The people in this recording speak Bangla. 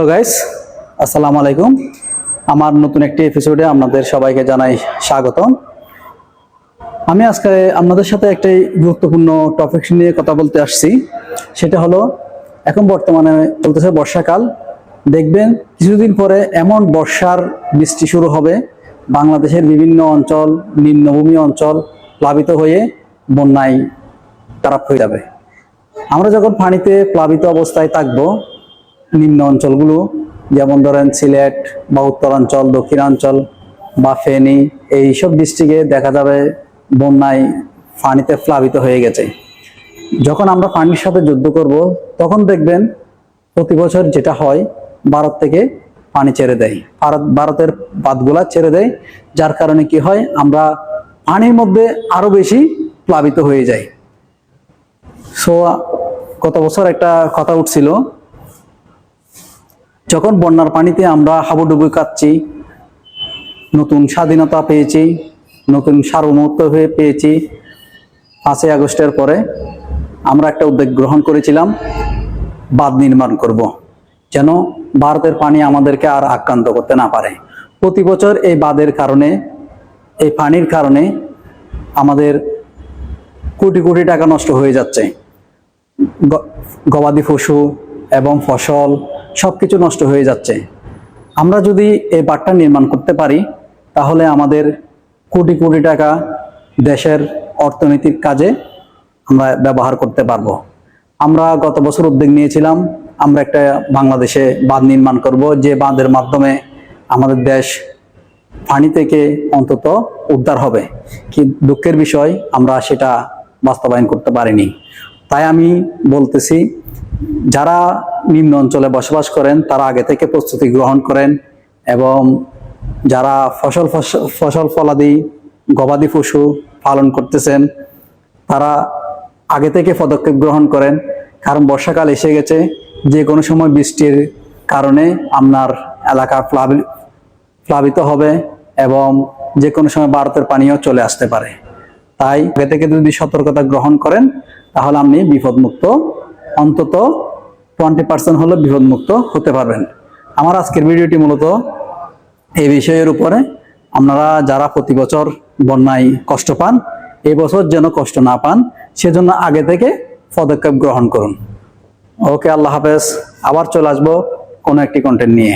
তো গাইস আসসালামু আলাইকুম। আমার নতুন একটি এপিসোডে আপনাদের সবাইকে জানাই স্বাগতম। আমি আজকে আপনাদের সাথে একটি গুরুত্বপূর্ণ টপিক নিয়ে কথা বলতে আসছি। সেটা হলো, এখন বর্তমানে চলতেছে বর্ষাকাল। দেখবেন, কিছুদিন পরে এমন বর্ষার বৃষ্টি শুরু হবে। বাংলাদেশের বিভিন্ন অঞ্চল, নিম্নভূমি অঞ্চল প্লাবিত হয়ে বন্যায় খারাপ হয়ে যাবে। আমরা যখন পানিতে প্লাবিত অবস্থায় থাকব নিম্ন অঞ্চলগুলো, যেমন ধরেন সিলেট বা উত্তরাঞ্চল, দক্ষিণাঞ্চল বা ফেনী, এইসব ডিস্ট্রিক্টে দেখা যাবে বন্যায় পানিতে প্লাবিত হয়ে গেছে। যখন আমরা পানির সাথে যুদ্ধ করব, তখন দেখবেন প্রতি বছর যেটা হয়, ভারত থেকে পানি ছেড়ে দেয়। ভারত, ভারতের বাঁধগুলা ছেড়ে দেয়, যার কারণে কি হয়, আমরা পানির মধ্যে আরও বেশি প্লাবিত হয়ে যাই। সো গত বছর একটা কথা উঠছিল যখন বন্যার পানিতে আমরা হাবুডুবু কাচ্ছি, নতুন স্বাধীনতা পেয়েছি, নতুন সার্বভৌমত্ব হয়ে পেয়েছি, পাঁচই আগস্টের পরে আমরা একটা উদ্যোগ গ্রহণ করেছিলাম, বাঁধ নির্মাণ করব। যেন ভারতের পানি আমাদেরকে আর আক্রান্ত করতে না পারে প্রতি বছর এই বাঁধের কারণে, এই পানির কারণে আমাদের কোটি কোটি টাকা নষ্ট হয়ে যাচ্ছে গবাদি পশু এবং ফসল সবকিছু নষ্ট হয়ে যাচ্ছে। আমরা যদি এই বাঁধটা নির্মাণ করতে পারি, তাহলে আমাদের কোটি কোটি টাকা দেশের অর্থনৈতিক কাজে আমরা ব্যবহার করতে পারব। আমরা গত বছর উদ্যোগ নিয়েছিলাম, আমরা একটা বাংলাদেশে বাঁধ নির্মাণ করব, যে বাঁধের মাধ্যমে আমাদের দেশ পানি থেকে অন্তত উদ্ধার হবে। কি দুঃখের বিষয়, আমরা সেটা বাস্তবায়ন করতে পারিনি। তাই আমি বলতেছি যারা নিম্ন অঞ্চলে বসবাস করেন, তারা আগে থেকে প্রস্তুতি গ্রহণ করেন এবং যারা ফসল ফস- ফসল ফলাদি, গবাদি পশু পালন করতেছেন, তারা আগে থেকে পদক্ষেপ গ্রহণ করেন। কারণ বর্ষাকাল এসে গেছে যে কোনো সময় বৃষ্টির কারণে আপনার এলাকা প্লাবি, প্লাবিত হবে এবং যে কোনো সময় ভারতের পানিও চলে আসতে পারে। তাই আগে থেকে যদি সতর্কতা গ্রহণ করেন, তাহলে আপনি বিপদমুক্ত অন্তত টোয়েন্টি পার্সেন্ট হলে বিপদমুক্ত হতে পারবেন। আমার আজকের ভিডিওটি মূলত এই বিষয়ের উপরে। আপনারা যারা প্রতি বছর বন্যায় কষ্ট পান এবছর বছর যেন কষ্ট না পান, সেজন্য আগে থেকে পদক্ষেপ গ্রহণ করুন। ওকে, আল্লাহ হাফেজ। আবার চলে আসব কোনো একটি কন্টেন্ট নিয়ে।